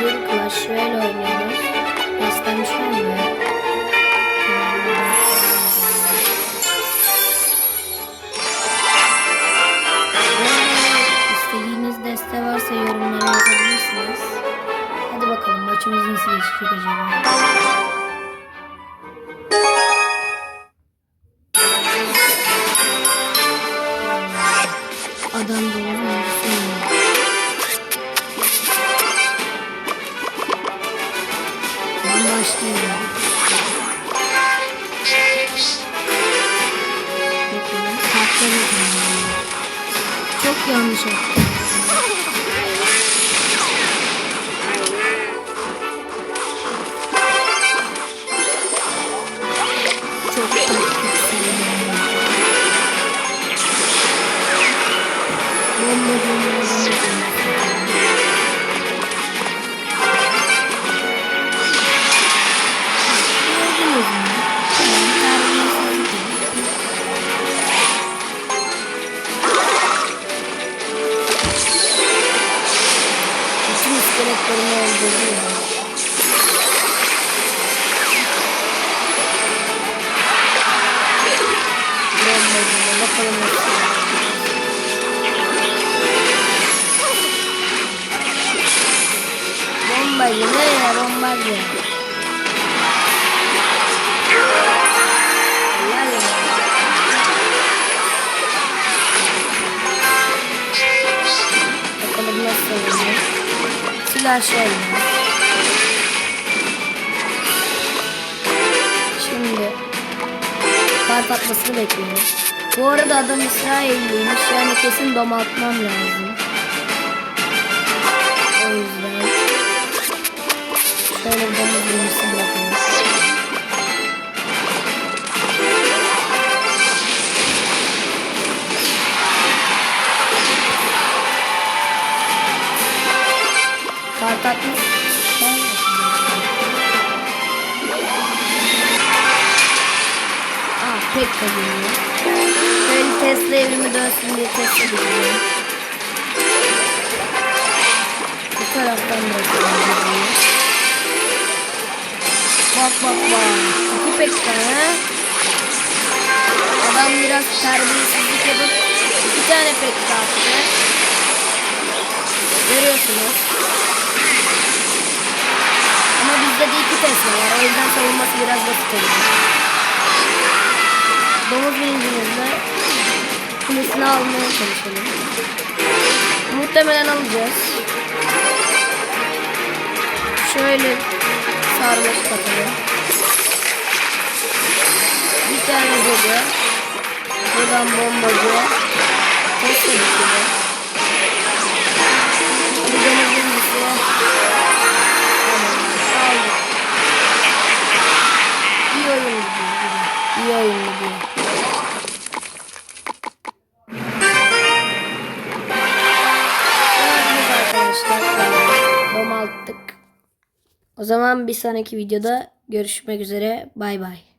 bugün Clash Royale oynuyoruz. Şu anda. İstediğiniz deste varsa yorumlara yazabilirsiniz. Hadi bakalım maçımız nasıl geçecek acaba? Adam doğru oyuncusu yanlış yaptım. Çok sayılıyor. Bomba bomba bomba. Bütün iskeletlerimi öldürdüm. Bomba bomba bakalım nasıl. Bombacı nereye bombacı? Helal ya. Bakalım nasıl oynuyor. Silah şöyle. Şimdi kart atmasını bekliyoruz. Bu arada adam İsrailliymiş yani kesin domaltmam lazım. O yüzden şöyle domuz bilgisi bırakalım. Kart atmış. Aa pek kazanıyor. Şöyle Tesla evimi dönsün diye Tesla gidiyorum. Bu taraftan bırakıyorum. Bak bak bak. İki pekten ha. Adam biraz terbiyesizlik yapıp iki tane pek attı. Görüyorsunuz. Tesla var. O yüzden savunması biraz basit oluyor. Domuz bilincimizle kulesini almaya çalışalım. Muhtemelen alacağız. Şöyle sarmaş katalım. Bir tane cadı. Buradan bombacı. Tesla bitiyor. O zaman bir sonraki videoda görüşmek üzere. Bay bay.